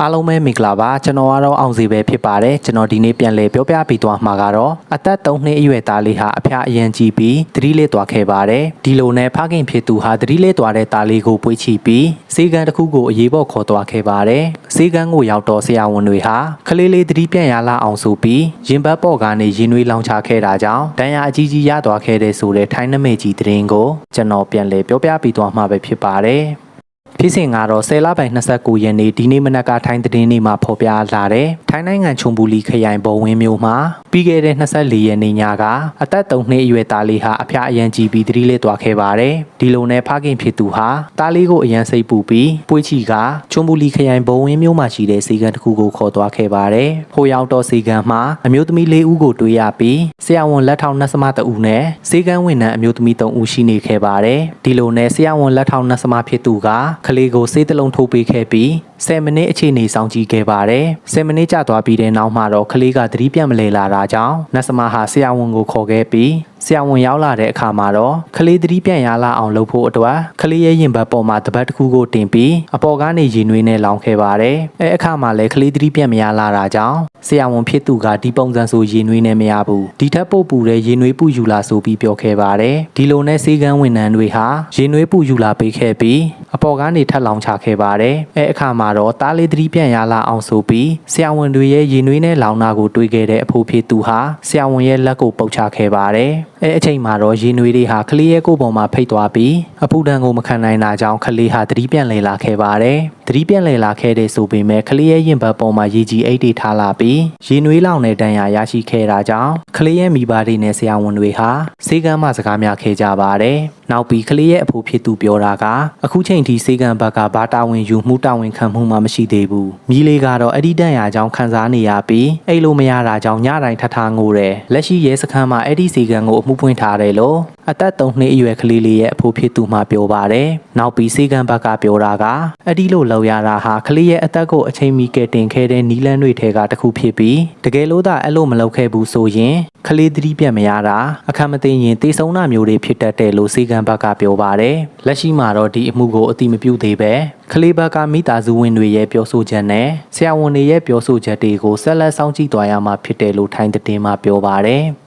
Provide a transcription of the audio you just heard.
အားလုံးပဲမင်္ဂလာပါကျွန်တော်ကတော့အောင်စီပဲဖြစ်ပါတယ်ကျွန်တော်ဒီနေ့ပြန်လည်ပြောပြပေးသွားမှာကတော့အသက်3နှစ်အရွယ်သားလေးဟာအဖျားအရန်ကြီးပြီးသတိလေးသွားခဲ့ပါတယ်ဒီလိုနဲ့ဖခင်ဖြစ်သူဟာသတိလေးသွားတဲ့သားလေးကိုပွေးချပြီးစေကံတစ်ခုကိုအရေးပေါ်ခေါ်သွားခဲ့ပါတယ်စေကံကိုရောက်တော့ဆရာဝန်တွေဟာကလေးလေးသတိပြန်ရလာအောင်ဆိုပြီးရင်ဘတ်ပေါ်ကနေရင်နွေးလောင်ချခဲ့တာကြောင့်တန်ရာအကြီးကြီးရသွားခဲ့တဲ့ဆိုတဲ့ထိုင်းနမိတ်ကြီးသတင်းကိုကျွန်တော်ပြန်လည်ပြောပြပေးသွားမှာပဲဖြစ်ပါတယ် ဖြစ်စဉ်ကတော့10လပိုင်း29ရက်နေ့ဒီနေ့မနက်ကထိုင်းသတင်းနေ့မှာဖော်ပြလာတဲ့ထိုင်းနိုင်ငံချုံပူလီခရိုင်ဘုံဝင်းမြို့မှာပြီးခဲ့တဲ့24ရက်နေ့ညကအသက်3နှစ်အရွယ်သားလေးဟာအဖျားအရန်ကြီးပြီးသတိလေးသွားခဲ့ပါတယ်ဒီလိုနဲ့ဖခင်ဖြစ်သူဟာသားလေးကိုအရန်စိတ်ပူပြီးပွေးချီကချုံပူလီခရိုင်ဘုံဝင်းမြို့မှာရှိတဲ့စီကံတစ်ခုကိုခေါ်သွားခဲ့ပါတယ်ဟိုရောက်တော့စီကံမှာအမျိုးသမီး၄ဦးကိုတွေ့ရပြီးဆရာဝန်လက်ထောက်နတ်စမတဦးနဲ့စီကံဝန်ထမ်းအမျိုးသမီး3ဦးရှိနေခဲ့ပါတယ်ဒီလိုနဲ့ဆရာဝန်လက်ထောက်နတ်စမဖြစ်သူကကလေးကိုစေးတစ်လုံးထိုးပေးခဲ့ပြီး10မိနစ်အခြေအနေစောင့်ကြည့်ခဲ့ပါတယ်10မိနစ်ကြာသွားပြီးတဲ့နောက်မှာတော့ကလေးကသတိပြတ်မလဲလာတာကြောင့်နတ်စမဟာဆရာဝန်ကိုခေါ်ခဲ့ပြီး ဆရာဝန်ရောက်လာတဲ့အခါမှာတော့ကလေးသတိပြန်ရလာအောင်လုပ်ဖို့အတွက်ကလေးရဲ့ရင်ဘတ်ပေါ်မှာတပတ်တစ်ခုကိုတင်ပြီးအပေါ်ကနေရင်နွေးနဲ့လောင်ခဲ့ပါတယ်အဲအခါမှာလည်းကလေးသတိပြန်မရလာတာကြောင့်ဆရာဝန်ဖြစ်သူကဒီပုံစံဆိုရင်နွေးနဲ့မရဘူးဒီထက်ပို့ပူတဲ့ရင်နွေးပူယူလာဆိုပြီးပြောခဲ့ပါတယ်ဒီလိုနဲ့စေကန်းဝန်ထမ်းတွေဟာရင်နွေးပူယူလာပေးခဲ့ပြီးအပေါ်ကနေထပ်လောင်ချခဲ့ပါတယ်အဲအခါမှာတော့တားလေးသတိပြန်ရလာအောင်ဆိုပြီးဆရာဝန်တွေရဲ့ရင်နွေးနဲ့လောင်နာကိုတွေးခဲ့တဲ့အဖိုးဖြစ်သူဟာဆရာဝန်ရဲ့လက်ကိုပုတ်ချခဲ့ပါတယ် အဲအချိန်မှာတော့ရင်နွေးတွေဟာကလေးရဲ့ကိုယ်ပေါ်မှာဖိတ်သွားပြီးအပူဒဏ်ကိုမခံနိုင်တာကြောင့်ကလေးဟာသတိပြန်လေလာခဲ့ပါတယ်သတိပြန်လေလာခဲ့တဲ့ဆိုပေမဲ့ကလေးရဲ့ရင်ဘတ်ပေါ်မှာရေကြီးအိတ်တွေထားလာပြီးရင်နွေးလောင်တဲ့ဒဏ်ရာရရှိခဲ့တာကြောင့်ကလေးရဲ့မိဘတွေနဲ့ဆရာဝန်တွေဟာစေကမ်းမစကားများခဲ့ကြပါတယ်နောက်ပြီးကလေးရဲ့အဖိုးဖြစ်သူပြောတာကအခုချိန်ထိစေကမ်းဘက်ကဘာတာဝန်ယူမှုတာဝန်ခံမှုမှမရှိသေးဘူးမိလေးကတော့အဲ့ဒီဒဏ်ရာကြောင့်ခံစားနေရပြီးအဲ့လိုမရတာကြောင့်ညတိုင်းထထငိုတယ်လက်ရှိရဲစခန်းမှာအဲ့ဒီစေကမ်းကိုအမှုဖွင့်ထားတယ်လို့အသက်3နှစ်အရွယ်ကလေးလေးရဲ့အဖိုးဖြစ်သူမှပြောပါတယ်နောက်ပြီးစေကမ်းဘက်ကပြောတာကအဲ့ဒီလိုလောက်ရတာဟာကလေးရဲ့အသက်ကိုအချိန်မီကယ်တင်ခဲ့တဲ့နီလန်းတွေထဲကတစ်ခုဖြစ်ပြီးတကယ်လို့သာအဲ့လိုမလုပ်ခဲ့ဘူးဆိုရင်ကလေးသတိပြတ်မရတာအခက်မသိရင်တေဆုံးတာမျိုးတွေဖြစ်တတ်တယ်လို့စေကမ်းဘက်ကပြောပါတယ်လက်ရှိမှာတော့ဒီအမှုကိုအတိမပြုသေးပဲကလေးဘက်ကမိသားစုဝင်တွေရဲ့ပြောဆိုချက်နဲ့ဆရာဝန်တွေရဲ့ပြောဆိုချက်တွေကိုဆက်လက်စောင့်ကြည့်သွားရမှာဖြစ်တယ်လို့ထိုင်းသတင်းမှာပြောပါတယ်